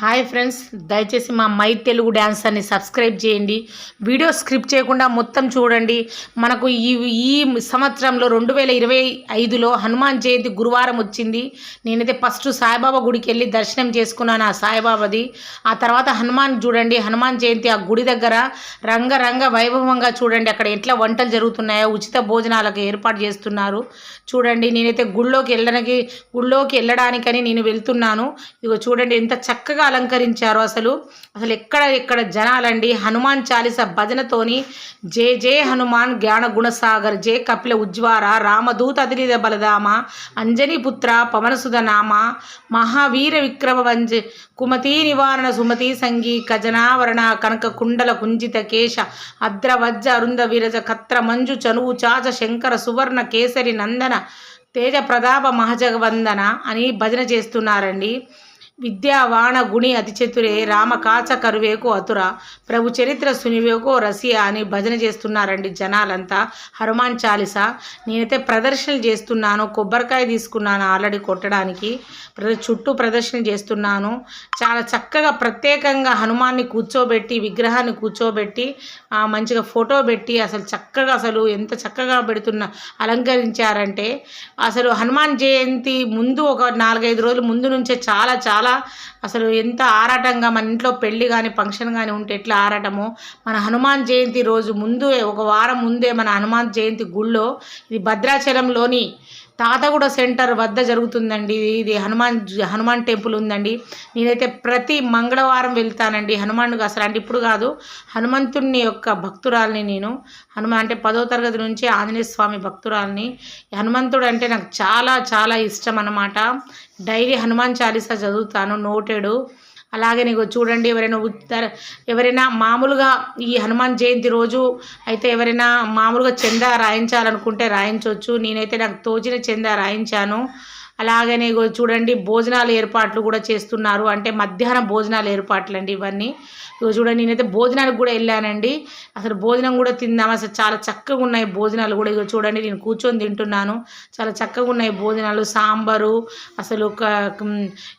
Hi friends దయచేసి మా my Telugu dance అని సబ్స్క్రైబ్ చేయండి. వీడియో స్క్రిప్ట్ చేయకుండా మొత్తం చూడండి. మనకు ఈ ఈ సంవత్సరంలో రెండు వేల ఇరవై ఐదులో హనుమాన్ జయంతి గురువారం వచ్చింది. నేనైతే ఫస్ట్ సాయిబాబా గుడికి వెళ్ళి దర్శనం చేసుకున్నాను ఆ సాయిబాబాది. ఆ తర్వాత హనుమాన్ చూడండి హనుమాన్ జయంతి ఆ గుడి దగ్గర రంగరంగ వైభవంగా చూడండి. అక్కడ ఎట్లా వంటలు జరుగుతున్నాయో ఉచిత భోజనాలకు ఏర్పాటు చేస్తున్నారు. చూడండి నేనైతే గుళ్ళోకి వెళ్ళడానికి గుళ్ళోకి వెళ్ళడానికని నేను వెళ్తున్నాను. ఇగో చూడండి ఎంత చక్కగా అలంకరించారో అసలు. అసలు ఎక్కడ ఎక్కడ జనాలండి? హనుమాన్ చాలీస భజనతోని జే జే హనుమాన్ జ్ఞాన గుణసాగర్ జే కపిల ఉజ్వార రామదూత అదిలిద బలదామ అంజనీపుత్ర పవనసుధ నామ మహావీర విక్రమ వంజ కుమతీ నివారణ సుమతి సంగీ ఖజనావరణ కనక కుండల కుంజిత కేశ అద్ర వజ్జ అరుంద విరజ కత్ర మంజు చనువు చాచ శంకర సువర్ణ కేసరి నందన తేజ ప్రతాప మహజగవందన అని భజన చేస్తున్నారండి. విద్యావాణ గుణి అతి చతురే రామ కాచ కరువేకు అతుర. ప్రభు చరిత్ర సునివేకో రసియా అని భజన చేస్తున్నారండి జనాలంతా. హనుమాన్ చాలీస నేనైతే ప్రదర్శనలు చేస్తున్నాను కొబ్బరికాయ తీసుకున్నాను ఆల్రెడీ కొట్టడానికి. ప్ర చుట్టూ ప్రదర్శన చేస్తున్నాను. చాలా చక్కగా ప్రత్యేకంగా హనుమాన్ని కూర్చోబెట్టి విగ్రహాన్ని కూర్చోబెట్టి మంచిగా ఫోటో పెట్టి అసలు చక్కగా అసలు ఎంత చక్కగా పెడుతున్న అలంకరించారంటే అసలు హనుమాన్ జయంతి ముందు ఒక నాలుగైదు రోజుల ముందు నుంచే చాలా చాలా అసలు ఎంత ఆరాటంగా మన ఇంట్లో పెళ్ళి కానీ ఫంక్షన్ కానీ ఉంటే ఎట్లా ఆరాటము. మన హనుమాన్ జయంతి రోజు ముందు ఒక వారం ముందే మన హనుమాన్ జయంతి గుళ్ళో ఇది భద్రాచలంలోని తాతగూడ సెంటర్ వద్ద జరుగుతుందండి. ఇది హనుమాన్ హనుమాన్ టెంపుల్ ఉందండి. నేనైతే ప్రతి మంగళవారం వెళ్తానండి హనుమాన్ అసలు. అంటే ఇప్పుడు కాదు హనుమంతుని యొక్క భక్తురాల్ని నేను. హనుమాన్ అంటే పదో తరగతి నుంచి ఆంజనేయ స్వామి భక్తురాల్ని. హనుమంతుడు అంటే నాకు చాలా చాలా ఇష్టం అన్నమాట. డైలీ హనుమాన్ చాలీసా చదువుతాను నోటెడు. అలాగే నీకు చూడండి ఎవరైనా ఉత్తర ఎవరైనా మామూలుగా ఈ హనుమాన్ జయంతి రోజు అయితే ఎవరైనా మామూలుగా చందా రాయించాలనుకుంటే రాయించవచ్చు నేనైతే నాకు తోచిన చందా రాయించాను. అలాగనే ఇగో చూడండి భోజనాలు ఏర్పాట్లు కూడా చేస్తున్నారు. అంటే మధ్యాహ్నం భోజనాలు ఏర్పాట్లు అండి ఇవన్నీ. ఇగో చూడండి నేనైతే భోజనానికి కూడా వెళ్ళానండి. అసలు భోజనం కూడా తిందాం. అసలు చాలా చక్కగా ఉన్నాయి భోజనాలు కూడా. ఇగో చూడండి నేను కూర్చొని తింటున్నాను. చాలా చక్కగా ఉన్నాయి భోజనాలు. సాంబారు అసలు ఒక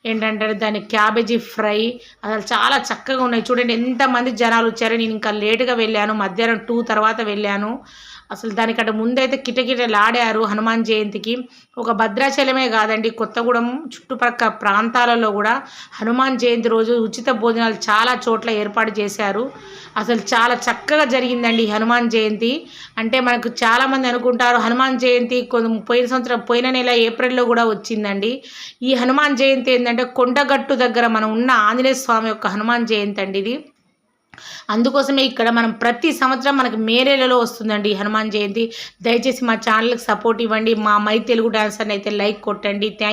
ఏంటంటే దాని క్యాబేజీ ఫ్రై. అసలు చాలా చక్కగా ఉన్నాయి. చూడండి ఎంతమంది జనాలు వచ్చారో. నేను ఇంకా లేటుగా వెళ్ళాను. మధ్యాహ్నం టూ తర్వాత వెళ్ళాను. అసలు దానికంటే ముందైతే కిటకిటలాడారు హనుమాన్ జయంతికి. ఒక భద్రాచలమే కాదు కాదండి. కొత్తగూడెం చుట్టుపక్కల ప్రాంతాలలో కూడా హనుమాన్ జయంతి రోజు ఉచిత భోజనాలు చాలా చోట్ల ఏర్పాటు చేశారు. అసలు చాలా చక్కగా జరిగిందండి ఈ హనుమాన్ జయంతి. అంటే మనకు చాలామంది అనుకుంటారు హనుమాన్ జయంతి కొంత పోయిన సంవత్సరం పోయిన నెల ఏప్రిల్లో కూడా వచ్చిందండి. ఈ హనుమాన్ జయంతి ఏంటంటే కొండగట్టు దగ్గర మనం ఉన్న ఆంజనేయ స్వామి యొక్క హనుమాన్ జయంతి అండి ఇది. అందుకోసమే ఇక్కడ మనం ప్రతి సంవత్సరం మనకి మే నెలలో వస్తుందండి హనుమాన్ జయంతి. దయచేసి మా ఛానల్కి సపోర్ట్ ఇవ్వండి. మా మై తెలుగు డాన్సర్ని అయితే లైక్ కొట్టండి. థ్యాంక్